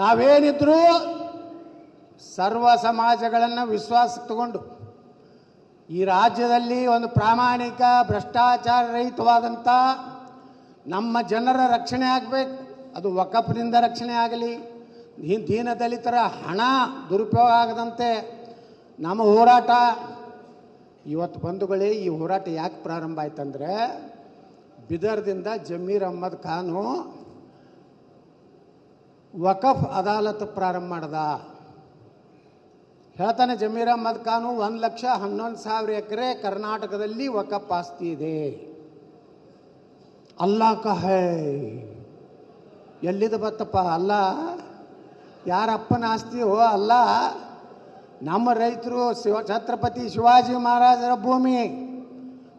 ನಾವೇನಿದ್ರು ಸರ್ವ ಸಮಾಜಗಳನ್ನು ವಿಶ್ವಾಸಕ್ಕೆ ತಗೊಂಡು ಈ ರಾಜ್ಯದಲ್ಲಿ ಒಂದು ಪ್ರಾಮಾಣಿಕ, ಭ್ರಷ್ಟಾಚಾರ ರಹಿತವಾದಂಥ ನಮ್ಮ ಜನರ ರಕ್ಷಣೆ ಆಗಬೇಕು. ಅದು ವಕಫ್ನಿಂದ ರಕ್ಷಣೆ ಆಗಲಿ ದೀನ ದಲಿತರ ಹಣ ದುರುಪಯೋಗ ಆಗದಂತೆ ನಮ್ಮ ಹೋರಾಟ. ಇವತ್ತು ಬಂಧುಗಳೇ, ಈ ಹೋರಾಟ ಯಾಕೆ ಪ್ರಾರಂಭ ಆಯ್ತಂದ್ರೆ ಬಿದರ್ದಿಂದ ಜಮೀರ್ ಅಹ್ಮದ್ ಖಾನು ವಕಫ್ ಅದಾಲತ್ ಪ್ರಾರಂಭ ಮಾಡ್ದ. ಹೇಳ್ತಾನೆ ಜಮೀರ್ ಅಹ್ಮದ್ ಖಾನು, ಒಂದು ಲಕ್ಷ ಹನ್ನೊಂದು ಸಾವಿರ ಎಕರೆ ಕರ್ನಾಟಕದಲ್ಲಿ ವಕಫ್ ಆಸ್ತಿ ಇದೆ. ಅಲ್ಲಾ ಕಹೈ. ಎಲ್ಲಿದ ಬತ್ತಪ್ಪ? ಅಲ್ಲ, ಯಾರಪ್ಪನ ಆಸ್ತಿ? ಹೋ ಅಲ್ಲ, ನಮ್ಮ ರೈತರು ಶಿವ, ಛತ್ರಪತಿ ಶಿವಾಜಿ ಮಹಾರಾಜರ ಭೂಮಿ,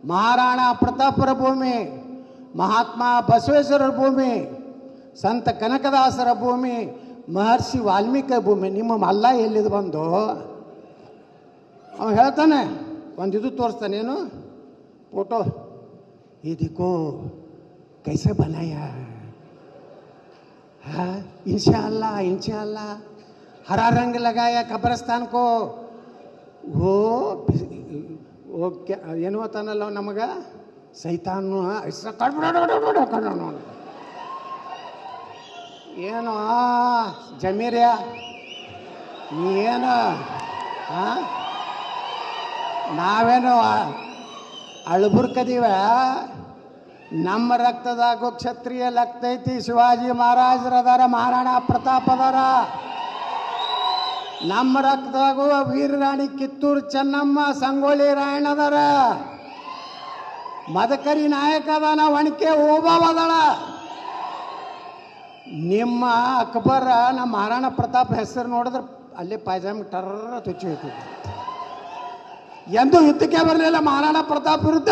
ಮಹಾರಾಣಾ ಪ್ರತಾಪರ ಭೂಮಿ, ಮಹಾತ್ಮ ಬಸವೇಶ್ವರರ ಭೂಮಿ ಸಂತ ಕನಕದಾಸರ ಭೂಮಿ ಮಹರ್ಷಿ ವಾಲ್ಮೀಕಿ ಭೂಮಿ ನಿಮ್ಮ ಅಲ್ಲ ಎಲ್ಲಿದು ಬಂದು ಅವ ಹೇಳ್ತಾನೆ ಒಂದು ಇದು ತೋರಿಸ್ತಾನೇನು ಫೋಟೋ ಇದಕ್ಕೋ ಕೈಸೆ ಬನಾಯ हाँ इंशाल्लाह इंशाल्लाह हरा रंग लगाया कब्रस्तान को वो वो क्या ಏನು ಅಂತಾನಲ್ಲ ನಮಗೆ ಸೈತಾನು ಹೆಸ್ರು ಕಡ್ಬಿಡ ಕಣ್ಣು ಏನು ಜಮೀರ್ಯ? ನೀ ಏನು ನಾವೇನು ಅಳ್ಬುರ್ಕದೀವ? ನಮ್ಮ ರಕ್ತದಾಗು ಕ್ಷತ್ರಿಯ ಲಕ್ತೈತಿ ಶಿವಾಜಿ ಮಹಾರಾಜರದಾರ, ಮಹಾರಾಣ ಪ್ರತಾಪ್ ಅದಾರ ನಮ್ಮ ರಕ್ತದಾಗು ವೀರರಾಣಿ ಕಿತ್ತೂರು ಚೆನ್ನಮ್ಮ ಸಂಗೊಳ್ಳಿ ರಾಯಣ್ಣ ಅದಾರ ಮದಕರಿ ನಾಯಕ ಅದಾನ ಒಣಕೆ ಓಬಾವ್ ಅದಾಳ ನಿಮ್ಮ ಅಕ್ಬರ, ನಮ್ಮ ಮಹಾರಾಣ ಪ್ರತಾಪ್ ಹೆಸರು ನೋಡಿದ್ರೆ ಅಲ್ಲೇ ಪಾಯ್ಜಾಮ್ ಟರ್ರ ತುಚ್ಚು ಹೋಯ್ತಿದ್ದೆ ಎಂದೂ ಯುದ್ಧಕ್ಕೆ ಬರಲಿಲ್ಲ ಮಹಾರಾಣ ಪ್ರತಾಪ್ ವಿರುದ್ಧ.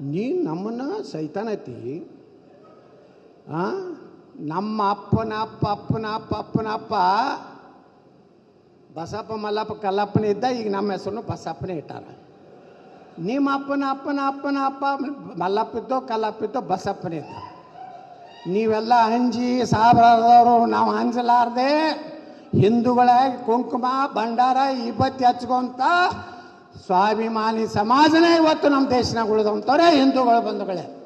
ನೀ ನಮ್ಮನ್ನ ಸೈತಾನ ಐತಿ. ಆ? ನಮ್ಮ ಅಪ್ಪನ ಅಪ್ಪ ಅಪ್ಪನ ಅಪ್ಪ ಅಪ್ಪನ ಅಪ್ಪ. ಬಸಪ್ಪ, ಮಲ್ಲಪ್ಪ, ಕಲ್ಲಪ್ಪನ ಇದ್ದ, ಈಗ ನಮ್ಮ ಹೆಸರನ್ನು ಬಸಪ್ಪನೇ ಇಟ್ಟಾರ. ನಿಮ್ಮ ಅಪ್ಪನ ಅಪ್ಪನ ಅಪ್ಪನ ಅಪ್ಪ, ಮಲ್ಲಪ್ಪ ಇದ್ದೋ, ಕಲ್ಲಪ್ಪ ಇದ್ದೋ ಬಸಪ್ಪನೇ ಇದ್ದ. ನೀವೆಲ್ಲ ಅಂಜಿ ಸಾಬ್ರದವರು, ನಾವು ಹಂಜಲಾರ್ದೆ ಹಿಂದೂಗಳ ಕುಂಕುಮ, ಭಂಡಾರ ಇಬ್ಬತ್ತಿ ಹಚ್ಕೊಂತ ಸ್ವಾಭಿಮಾನಿ ಸಮಾಜನೇ ಇವತ್ತು ನಮ್ಮ ದೇಶನಾಗ ಉಳಿದಂಥವ್ರೆ ಹಿಂದೂಗಳು ಬಂಧುಗಳೇ.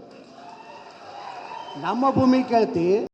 ನಮ್ಮ ಭೂಮಿ ಕೇಳ್ತಿ.